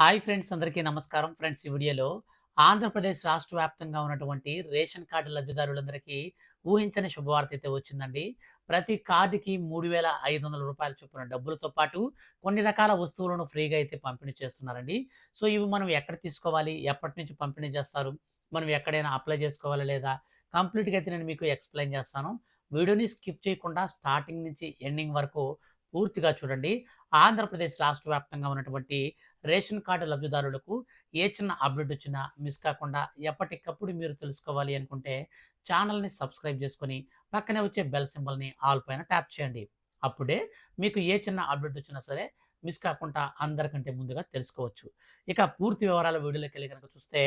Hi friends అందరికీ నమస్కారం. Friends ఈ వీడియోలో ఆంధ్రప్రదేశ్ రాష్ట్ర వ్యాప్తంగా ఉన్నటువంటి రేషన్ కార్డు లబ్ధిదారులందరికీ ఊహించని శుభవార్త అయితే వచ్చిందండి. ప్రతి కార్డుకి మూడు వేల ఐదు వందల రూపాయల చొప్పున డబ్బులతో పాటు కొన్ని రకాల వస్తువులను ఫ్రీగా అయితే పంపిణీ చేస్తున్నారండి. సో ఇవి మనం ఎక్కడ తీసుకోవాలి? ఎప్పటి నుంచి పంపిణీ చేస్తారు? మనం ఎక్కడైనా అప్లై చేసుకోవాలా లేదా? కంప్లీట్గా అయితే నేను మీకు ఎక్స్ప్లెయిన్ చేస్తాను. వీడియోని స్కిప్ చేయకుండా స్టార్టింగ్ నుంచి ఎండింగ్ వరకు పూర్తిగా చూడండి. ఆంధ్రప్రదేశ్ రాష్ట్ర వ్యాప్తంగా ఉన్నటువంటి రేషన్ కార్డు లబ్ధిదారులకు ఏ చిన్న అప్డేట్ వచ్చినా మిస్ కాకుండా ఎప్పటికప్పుడు మీరు తెలుసుకోవాలి అనుకుంటే ఛానల్ని సబ్స్క్రైబ్ చేసుకొని పక్కనే వచ్చే బెల్ సింబల్ని ఆల్ పైన ట్యాప్ చేయండి. అప్పుడే మీకు ఏ చిన్న అప్డేట్ వచ్చినా సరే మిస్ కాకుండా అందరికంటే ముందుగా తెలుసుకోవచ్చు. ఇక పూర్తి వివరాల వీడియోలోకి వెళ్ళి కనుక చూస్తే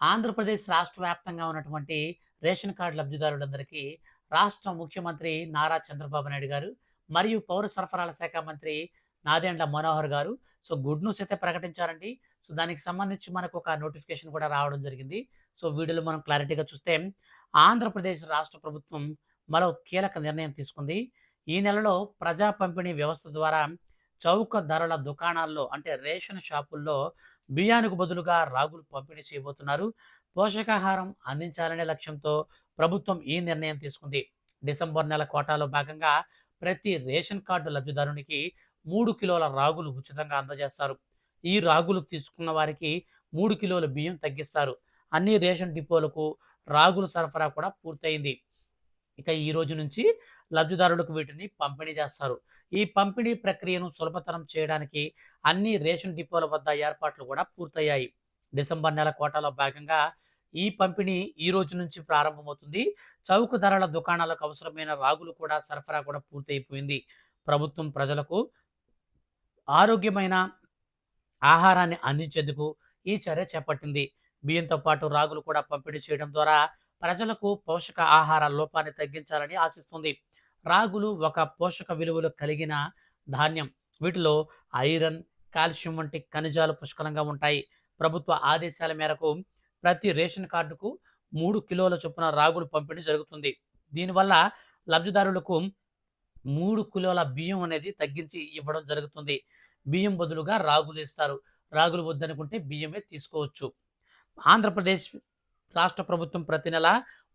ఆంధ్రప్రదేశ్ రాష్ట్ర వ్యాప్తంగా ఉన్నటువంటి రేషన్ కార్డు లబ్ధిదారులందరికీ రాష్ట్ర ముఖ్యమంత్రి నారా చంద్రబాబు నాయుడు గారు మరియు పౌర సరఫరాల శాఖ మంత్రి నాదేండ్ల మనోహర్ గారు. సో గుడ్ న్యూస్ అయితే ప్రకటించారండి. సో దానికి సంబంధించి మనకు ఒక నోటిఫికేషన్ కూడా రావడం జరిగింది. సో వీడియోలో మనం క్లారిటీగా చూస్తే ఆంధ్రప్రదేశ్ రాష్ట్ర ప్రభుత్వం మరో కీలక నిర్ణయం తీసుకుంది. ఈ నెలలో ప్రజా పంపిణీ వ్యవస్థ ద్వారా చౌక ధరల దుకాణాల్లో అంటే రేషన్ షాపుల్లో బియ్యానికి బదులుగా రాగులు పంపిణీ చేయబోతున్నారు. పోషకాహారం అందించాలనే లక్ష్యంతో ప్రభుత్వం ఈ నిర్ణయం తీసుకుంది. డిసెంబర్ నెల కోటాలో భాగంగా ప్రతి రేషన్ కార్డు లబ్ధిదారునికి మూడు కిలోల రాగులు ఉచితంగా అందజేస్తారు. ఈ రాగులు తీసుకున్న వారికి మూడు కిలోల బియ్యం తగ్గిస్తారు. అన్ని రేషన్ డిపోలకు రాగులు సరఫరా కూడా పూర్తయింది. ఇక ఈ రోజు నుంచి లబ్ధిదారులకు వీటిని పంపిణీ చేస్తారు. ఈ పంపిణీ ప్రక్రియను సులభతరం చేయడానికి అన్ని రేషన్ డిపోల వద్ద ఏర్పాట్లు కూడా పూర్తయ్యాయి. డిసెంబర్ నెల కోటాలో భాగంగా ఈ పంపిణీ ఈ రోజు నుంచి ప్రారంభమవుతుంది. చౌక ధరల దుకాణాలకు అవసరమైన రాగులు కూడా సరఫరా కూడా పూర్తయిపోయింది. ప్రభుత్వం ప్రజలకు ఆరోగ్యమైన ఆహారాన్ని అందించేందుకు ఈ చర్య చేపట్టింది. బియ్యంతో పాటు రాగులు కూడా పంపిణీ చేయడం ద్వారా ప్రజలకు పోషక ఆహార లోపాన్ని తగ్గించాలని ఆశిస్తుంది. రాగులు ఒక పోషక విలువలు కలిగిన ధాన్యం. వీటిలో ఐరన్ కాల్షియం వంటి ఖనిజాలు పుష్కలంగా ఉంటాయి. ప్రభుత్వ ఆదేశాల మేరకు ప్రతి రేషన్ కార్డుకు మూడు కిలోల చొప్పున రాగులు పంపిణీ జరుగుతుంది. దీనివల్ల లబ్ధిదారులకు మూడు కిలోల బియ్యం అనేది తగ్గించి ఇవ్వడం జరుగుతుంది. బియ్యం బదులుగా రాగులు ఇస్తారు రాగులు వద్దనుకుంటే బియ్యమే తీసుకోవచ్చు. ఆంధ్రప్రదేశ్ రాష్ట్ర ప్రభుత్వం ప్రతి నెల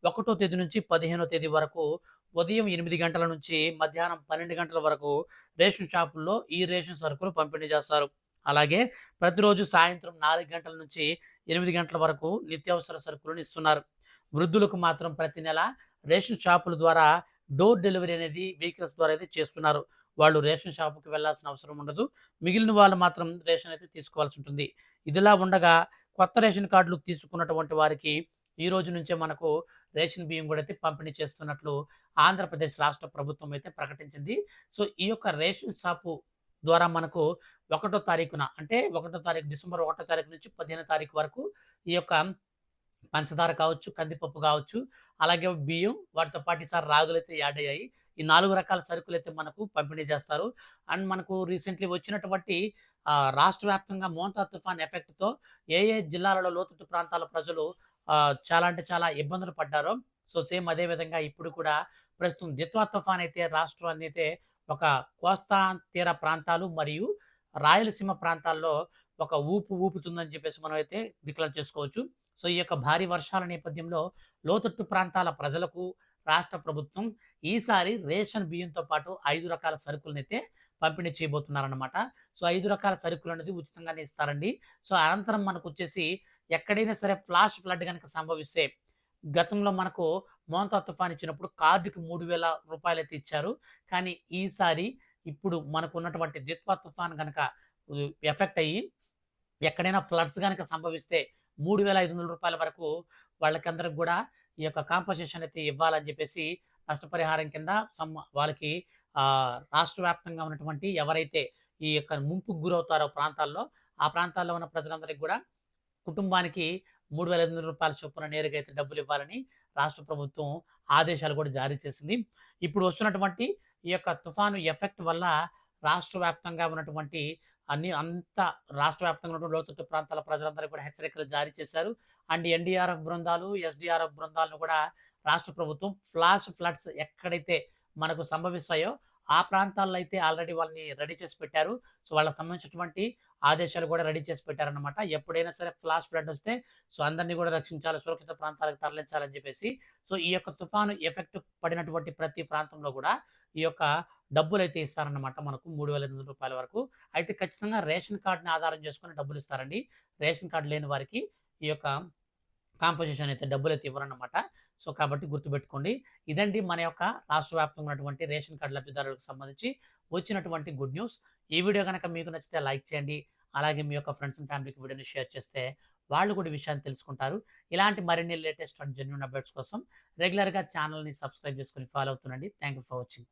ఒకటో తేదీ నుంచి పదిహేనో తేదీ వరకు ఉదయం ఎనిమిది గంటల నుంచి మధ్యాహ్నం పన్నెండు గంటల వరకు రేషన్ షాపుల్లో ఈ రేషన్ సరుకులు పంపిణీ చేస్తారు. అలాగే ప్రతిరోజు సాయంత్రం నాలుగు గంటల నుంచి ఎనిమిది గంటల వరకు నిత్యావసర సరుకులను ఇస్తున్నారు. వృద్ధులకు మాత్రం ప్రతి నెల రేషన్ షాపుల ద్వారా డోర్ డెలివరీ అనేది వెహికల్స్ ద్వారా అయితే చేస్తున్నారు. వాళ్ళు రేషన్ షాపుకి వెళ్ళాల్సిన అవసరం ఉండదు. మిగిలిన వాళ్ళు మాత్రం రేషన్ అయితే తీసుకోవాల్సి ఉంటుంది. ఇదిలా ఉండగా కొత్త రేషన్ కార్డులు తీసుకున్నటువంటి వారికి ఈ రోజు నుంచే మనకు రేషన్ బియ్యం కూడా అయితే పంపిణీ చేస్తున్నట్లు ఆంధ్రప్రదేశ్ రాష్ట్ర ప్రభుత్వం అయితే ప్రకటించింది. సో ఈ యొక్క రేషన్ షాపు ద్వారా మనకు ఒకటో తారీఖున అంటే ఒకటో తారీఖు డిసెంబర్ ఒకటో తారీఖు నుంచి పదిహేనో తారీఖు వరకు ఈ యొక్క పంచదార కావచ్చు కందిపప్పు కావచ్చు అలాగే బియ్యం వాటితో పాటు ఈసారి రాగులు అయితే యాడ్ అయ్యాయి. ఈ నాలుగు రకాల సరుకులు అయితే మనకు పంపిణీ చేస్తారు. అండ్ మనకు రీసెంట్లీ వచ్చినటువంటి రాష్ట్ర వ్యాప్తంగా మోంతా తుఫాన్ ఎఫెక్ట్తో ఏ ఏ జిల్లాలలో లోతట్టు ప్రాంతాల ప్రజలు చాలా అంటే చాలా ఇబ్బందులు పడ్డారో సో సేమ్ అదే విధంగా ఇప్పుడు కూడా ప్రస్తుతం దిత్వా తుఫాన్ అయితే రాష్ట్రాన్ని అయితే ఒక కోస్తా తీర ప్రాంతాలు మరియు రాయలసీమ ప్రాంతాల్లో ఒక ఊపు ఊపుతుందని చెప్పేసి మనం అయితే డిక్లేర్ చేసుకోవచ్చు. సో ఈ యొక్క భారీ వర్షాల నేపథ్యంలో లోతట్టు ప్రాంతాల ప్రజలకు రాష్ట్ర ప్రభుత్వం ఈసారి రేషన్ బియ్యంతో పాటు ఐదు రకాల సరుకులనైతే పంపిణీ చేయబోతున్నారనమాట సో ఐదు రకాల సరుకులు అనేది ఉచితంగానే ఇస్తారండి. సో అనంతరం మనకు వచ్చేసి ఎక్కడైనా సరే ఫ్లాష్ ఫ్లడ్ కనుక సంభవిస్తే గతంలో మనకు మోంతా తుఫాన్ ఇచ్చినప్పుడు కార్డుకి మూడు వేల రూపాయలు అయితే ఇచ్చారు. కానీ ఈసారి ఇప్పుడు మనకు ఉన్నటువంటి ద్విత్వ తుఫాన్ కనుక ఎఫెక్ట్ అయ్యి ఎక్కడైనా ఫ్లడ్స్ కనుక సంభవిస్తే మూడు వేల ఐదు వందల రూపాయల వరకు వాళ్ళకందరికి కూడా ఈ యొక్క కాంపన్సేషన్ అయితే ఇవ్వాలని చెప్పేసి నష్టపరిహారం కింద సమ్ వాళ్ళకి రాష్ట్ర వ్యాప్తంగా ఉన్నటువంటి ఎవరైతే ఈ యొక్క ముంపుకు గురవుతారో ప్రాంతాల్లో ఆ ప్రాంతాల్లో ఉన్న ప్రజలందరికీ కూడా కుటుంబానికి మూడు వేల ఐదు వందల రూపాయల చొప్పున నేరుగా అయితే డబ్బులు ఇవ్వాలని రాష్ట్ర ప్రభుత్వం ఆదేశాలు కూడా జారీ చేసింది. ఇప్పుడు వస్తున్నటువంటి ఈ యొక్క తుఫాను ఎఫెక్ట్ వల్ల రాష్ట్ర వ్యాప్తంగా ఉన్నటువంటి అన్ని అంత రాష్ట్ర వ్యాప్తంగా ఉన్నటువంటి లోతట్టు ప్రాంతాల ప్రజలందరికీ కూడా హెచ్చరికలు జారీ చేశారు. అండ్ ఎన్డీఆర్ఎఫ్ బృందాలు ఎస్డీఆర్ఎఫ్ బృందాలను కూడా రాష్ట్ర ప్రభుత్వం ఫ్లాష్ ఫ్లడ్స్ ఎక్కడైతే మనకు సంభవిస్తాయో ఆ ప్రాంతాల్లో అయితే ఆల్రెడీ వాళ్ళని రెడీ చేసి పెట్టారు. సో వాళ్ళకి సంబంధించినటువంటి ఆదేశాలు కూడా రెడీ చేసి పెట్టారనమాట ఎప్పుడైనా సరే ఫ్లాష్ ఫ్లడ్ వస్తే సో అందరినీ కూడా రక్షించాలి సురక్షిత ప్రాంతాలకు తరలించాలని చెప్పేసి సో ఈ యొక్క తుఫాను ఎఫెక్ట్ పడినటువంటి ప్రతి ప్రాంతంలో కూడా ఈ యొక్క డబ్బులు అయితే ఇస్తారన్నమాట మనకు మూడు వేల ఎనిమిది రూపాయల వరకు. అయితే ఖచ్చితంగా రేషన్ కార్డుని ఆధారం చేసుకుని డబ్బులు ఇస్తారండి. రేషన్ కార్డు లేని వారికి ఈ యొక్క కాంపోజిషన్ అయితే డబ్బులు అయితే ఇవ్వరన్నమాట. సో కాబట్టి గుర్తుపెట్టుకోండి. ఇదండి మన యొక్క రాష్ట్ర వ్యాప్తంగా ఉన్నటువంటి రేషన్ కార్డు లబ్ధిదారులకు సంబంధించి వచ్చినటువంటి గుడ్ న్యూస్. ఈ వీడియో కనుక మీకు నచ్చితే లైక్ చేయండి. అలాగే మీ యొక్క ఫ్రెండ్స్ అండ్ ఫ్యామిలీకి వీడియోని షేర్ చేస్తే వాళ్ళు కూడా విషయాన్ని తెలుసుకుంటారు. ఇలాంటి మరిన్ని లేటెస్ట్ అండ్ జెన్యున్ అప్డేట్స్ కోసం రెగ్యులర్గా ఛానల్ని సబ్స్క్రైబ్ చేసుకుని follow అవుతుండండి. Thank you for watching.